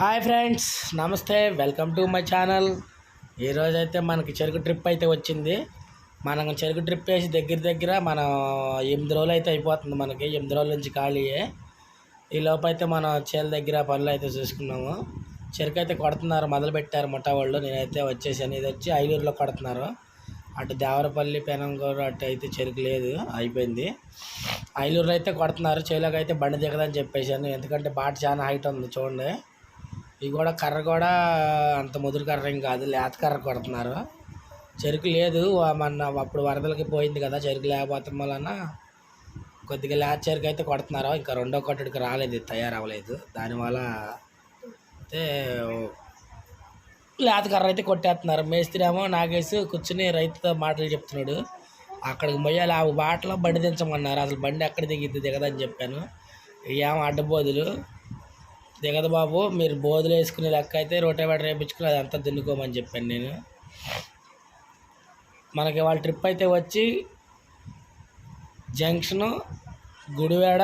Hi friends నమస్తే. Welcome to my channel. ఈరోజైతే మనకి చెరుకు ట్రిప్ అయితే వచ్చింది. మనం చెరుకు ట్రిప్ వేసి దగ్గర దగ్గర మనం ఎనిమిది రోజులు అయితే అయిపోతుంది మనకి. ఎనిమిది రోజుల నుంచి ఖాళీయే. ఈ లోపు అయితే మనం చేల దగ్గర పనులు అయితే చూసుకున్నాము. చెరుకు అయితే కొడుతున్నారు మొదలు పెట్టారు ముఠా వాళ్ళు. నేనైతే వచ్చేసాను. ఇది వచ్చి ఐలూరులో కొడుతున్నారు. అటు దేవరపల్లి పెనంగూరు అటు అయితే చెరుకు లేదు. అయిపోయింది. ఐలూరులో అయితే కొడుతున్నారు. చేలోకి అయితే బండి దిగదని చెప్పేశాను. ఎందుకంటే బాట చాలా హైట్ ఉంది చూడండి. ఇవి కూడా కర్ర కూడా అంత ముదురు కర్ర ఏం కాదు లేత కర్ర కొడుతున్నారు. చెరుకు లేదు మన మొన్న అప్పుడు వరదలకి పోయింది కదా చెరుకు లేకపోవటం వలన కొద్దిగా లేత చెరుకు అయితే కొడుతున్నారు. ఇంకా రెండో కొట్టడికి రాలేదు తయారవ్వలేదు. దానివల్ల అయితే లేత కర్ర అయితే కొట్టేస్తున్నారు. మేస్త్రి ఏమో నాగేసి కూర్చుని రైతుతో మాటలు చెప్తున్నాడు. అక్కడికి పోయాలి ఆ బాటలో బండి దించమన్నారు. అసలు బండి ఎక్కడ దిగిద్ది దిగదని చెప్పాను. ఏం అడ్డబోదులు. దిగదు బాబు మీరు బోధులు వేసుకునే లెక్క అయితే రోటేవాటర్ వేయించుకుని అదంతా దున్నుకోమని చెప్పాను నేను. మనకి వాళ్ళ ట్రిప్ అయితే వచ్చి జంక్షను గుడివాడ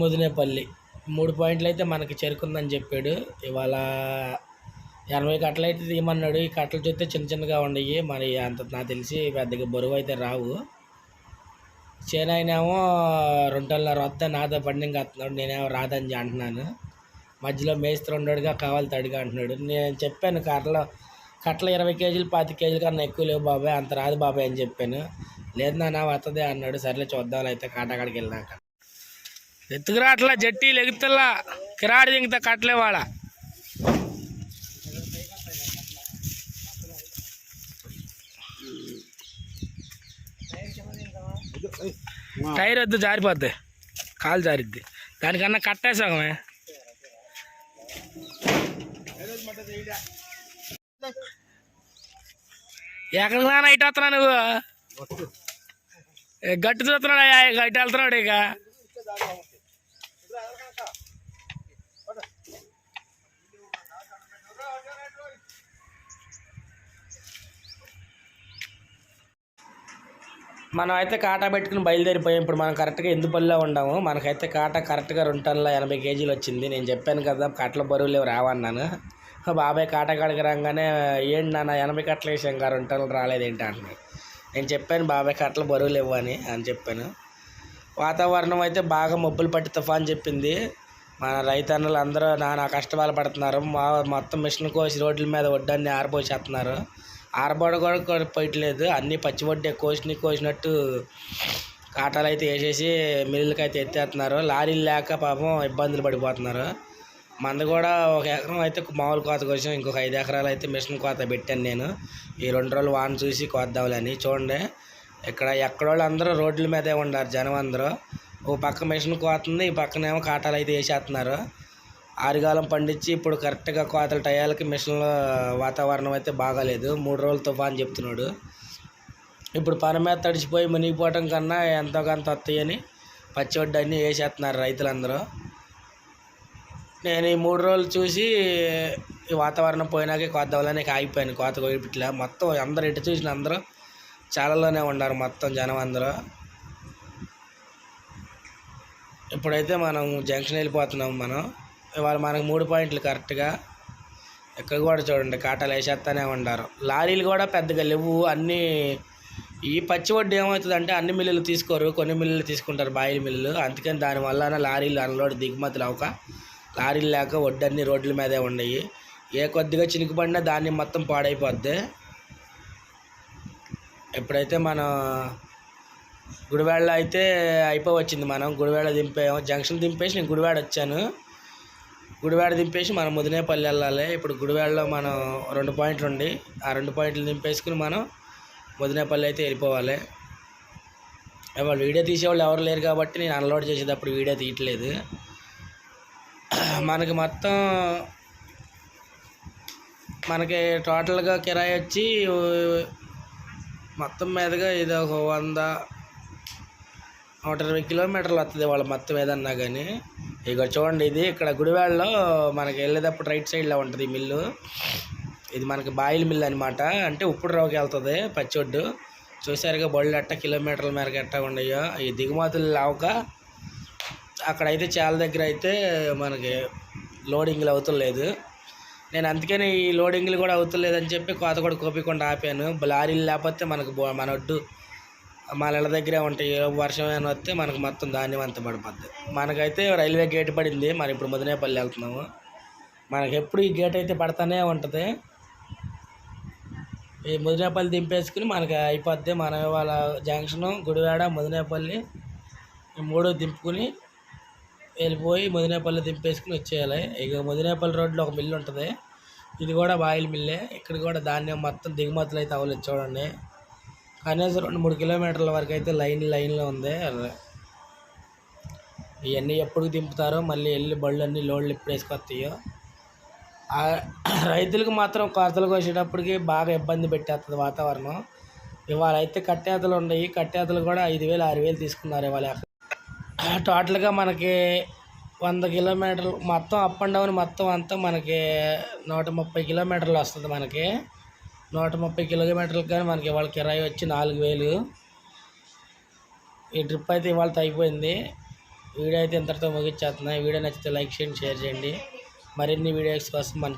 ముదినేపల్లి. మూడు పాయింట్లు అయితే మనకి చేరుకుందని చెప్పాడు. ఇవాళ ఎనభై కట్టలు అయితే తీయమన్నాడు. ఈ కట్టలు చూస్తే చిన్న చిన్నగా ఉండయి మరి అంత నాకు తెలిసి పెద్దగా బరువు అయితే రావు. చేనాయనేమో రెండు టన్నుల రొద్ద నాతో పండింగ్ వస్తున్నాడు నేనేమో రాదని అంటున్నాను. మధ్యలో మేస్త్రి ఉండడుగా కావాలి తడిగా అంటున్నాడు. నేను చెప్పాను కర్రలో కట్టలు ఇరవై కేజీలు పాతి కేజీల కన్నా ఎక్కువ లేవు బాబాయ్ అంత రాదు బాబాయ్ అని చెప్పాను. లేదు నాన్న వస్తుంది అన్నాడు. సర్లే చూద్దాం అయితే కాటాకాడికి వెళ్ళినాక. ఎత్తుకురా అట్లా జట్టి లెగుతల్లా కిరాడి దింగుతా కట్టలే వాడ. టైర్ వద్దు జారిపోద్ది. కాలు జారిద్ది. దానికన్నా కట్టేసామే ఎక్కడికి నాన్న ఇటు వస్తున్నా నువ్వు? గట్టు చూస్తున్నాడు ఇటు వెళ్తున్నాడు ఇక. మనం అయితే కాటా పెట్టుకుని బయలుదేరిపోయాం. ఇప్పుడు మనం కరెక్ట్గా ఎందుపల్లిలో ఉన్నాము. మనకైతే కాటా కరెక్ట్గా రెండు టన్నుల ఎనభై కేజీలు వచ్చింది. నేను చెప్పాను కదా కట్ల బరువు లేవు రావన్నాను. బాబాయ్ కాటా కాడికి రాగానే ఏంటి నాన్న ఎనభై కట్టలు వేసాం కదా రెండు టన్నులు రాలేదేంటి? అంటున్నాను నేను చెప్పాను బాబాయ్ కట్టలు బరువు లేవు అని అని చెప్పాను. వాతావరణం అయితే బాగా మబ్బులు పట్టి తుఫాన్ చెప్పింది. మన రైతన్నులు అందరూ నానా కష్టాలు పడుతున్నారు. మా మొత్తం మిషన్ కోసి రోడ్ల మీద వడ్డాన్ని ఆరిపోసేస్తున్నారు. ఆరబడ కూడా పోయట్లేదు అన్నీ పచ్చి వడ్డే కోసిని కోసినట్టు కాటాలు అయితే వేసేసి మిల్లులకి అయితే ఎత్తేస్తున్నారు లారీలు లేక పాపం ఇబ్బందులు పడిపోతున్నారు. మంది కూడా ఒక ఎకరం అయితే మామూలు కోత కోసం. ఇంకొక ఐదు ఎకరాలు అయితే మిషన్ కోత పెట్టాను నేను. ఈ రెండు రోజులు వాన చూసి కోద్దాంలని చూడండి. ఇక్కడ ఎక్కడోళ్ళు అందరూ రోడ్ల మీదే ఉన్నారు జనం అందరూ. ఓ పక్క మిషన్ కోతుంది ఈ పక్కనేమో కాటాలు అయితే వేసేస్తున్నారు ఆరుగాలం పండించి ఇప్పుడు కరెక్ట్గా కోతల టయాలకి మిషన్ల వాతావరణం అయితే బాగాలేదు. మూడు రోజులు తుఫాన్ చెప్తున్నాడు. ఇప్పుడు పని మీద తడిచిపోయి మునిగిపోవటం కన్నా ఎంతో కొంత వస్తాయని పచ్చివడ్డు అన్నీ వేసేస్తున్నారు రైతులందరూ. నేను ఈ మూడు రోజులు చూసి ఈ వాతావరణం పోయినాకే కోద్దామని ఆగిపోయాను. కోత కోయిట్లా మొత్తం అందరు ఎటు చూసిన అందరూ చాలాలోనే ఉన్నారు మొత్తం జనం అందరూ. ఇప్పుడైతే మనం జంక్షన్ వెళ్ళిపోతున్నాం మనం. ఇవాళ మనకు మూడు పాయింట్లు కరెక్ట్గా. ఎక్కడ కూడా చూడండి కాటాలు వేసేస్తానే ఉంటారు లారీలు కూడా పెద్దగా లేవు. అన్నీ ఈ పచ్చి వడ్డు ఏమవుతుందంటే అన్ని మిల్లులు తీసుకోరు కొన్ని మిల్లులు తీసుకుంటారు బాయిల మిల్లులు. అందుకని దానివల్ల లారీలు అన్లోడ్ దిగుమతులు అవక లారీలు లేక వడ్డన్నీ రోడ్ల మీదే ఉన్నాయి. ఏ కొద్దిగా చినుకుపడినా దాన్ని మొత్తం పాడైపోద్ది. ఎప్పుడైతే మనం గుడివాడలో అయితే అయిపోవచ్చింది మనం గుడివాడ దింపాము జంక్షన్ దింపేసి నేను గుడివాడ వచ్చాను గుడివాడ దింపేసి మనం ముదినేపల్లి వెళ్ళాలి. ఇప్పుడు గుడివాడలో మనం రెండు పాయింట్లు ఉండి ఆ రెండు పాయింట్లు దింపేసుకుని మనం ముదినేపల్లి అయితే వెళ్ళిపోవాలి. వాళ్ళు వీడియో తీసేవాళ్ళు ఎవరు లేరు కాబట్టి నేను అన్లోడ్ చేసేటప్పుడు వీడియో తీయట్లేదు. మనకి మొత్తం మనకి టోటల్గా కిరాయి వచ్చి మొత్తం మీదుగా ఇది ఒక వంద నూట ఇరవై కిలోమీటర్లు వస్తుంది వాళ్ళ మొత్తం ఏదన్నా కానీ. ఇక చూడండి ఇది ఇక్కడ గుడివాడలో మనకి వెళ్ళేటప్పుడు రైట్ సైడ్లో ఉంటుంది ఈ మిల్లు. ఇది మనకి బాయిల్ మిల్ అనమాట అంటే ఉప్పుడు రవ్వకి వెళ్తుంది పచ్చొడ్డు. చూసారుగా బళ్ళు ఎట్ట కిలోమీటర్ల మేరకు ఎట్ట ఉండయో. ఈ దిగుమతులు లేవక అక్కడైతే చాలా దగ్గర అయితే మనకి లోడింగ్లు అవుతలేదు. నేను అందుకని ఈ లోడింగ్లు కూడా అవుతలేదని చెప్పి కోత కూడా కోపికుండా ఆపాను. లారీలు లేకపోతే మనకు మన ఒడ్డు మన దగ్గర దగ్గరే ఉంటాయి. వర్షం ఏమైనా వస్తే మనకు మొత్తం ధాన్యం అంతా పడిపోద్ది. మనకైతే రైల్వే గేట్ పడింది. మరి ఇప్పుడు ముదినేపల్లి వెళ్తున్నాము. మనకి ఎప్పుడు ఈ గేట్ అయితే పడతానే ఉంటుంది. ఈ ముదినేపల్లి దింపేసుకుని మనకి అయిపోద్ది. మన వాళ్ళ జంక్షను గుడివాడ ముదినేపల్లి ఈ మూడు దింపుకుని వెళ్ళిపోయి ముదినేపల్లి దింపేసుకుని వచ్చేయాలి. ఇక ముదినేపల్లి రోడ్లో ఒక మిల్లు ఉంటుంది ఇది కూడా బాయిల్ మిల్లే. ఇక్కడ కూడా ధాన్యం మొత్తం దిగుమతులు అయితే అవ్వలేదు చూడండి. కనీసం రెండు మూడు కిలోమీటర్ల వరకు అయితే లైన్ లైన్లో ఉంది. ఇవన్నీ ఎప్పుడు దింపుతారో మళ్ళీ వెళ్ళి బళ్ళు అన్నీ లోడ్లు ఎప్పుడు వేసుకొస్తాయో. రైతులకు మాత్రం కొరతలు కోసేటప్పటికి బాగా ఇబ్బంది పెట్టేస్తుంది వాతావరణం. ఇవాళ అయితే కట్టేతలు ఉన్నాయి. కట్టేతలు కూడా ఐదు వేలు ఆరు వేలు తీసుకున్నారు ఇవాళ. టోటల్గా మనకి వంద కిలోమీటర్లు మొత్తం అప్ అండ్ డౌన్ మొత్తం అంతా మనకి నూట ముప్పై కిలోమీటర్లు వస్తుంది మనకి. నూట ముప్పై కిలోమీటర్లకు కానీ మనకి ఇవాళ కిరాయి వచ్చి నాలుగు వేలు. ఈ ట్రిప్ అయితే ఇవాళ అయిపోయింది. వీడియో అయితే ఇంతటితో ముగించేస్తున్నాయి వీడియో నచ్చితే లైక్ చేయండి షేర్ చేయండి. మరిన్ని వీడియోస్ కోసం మన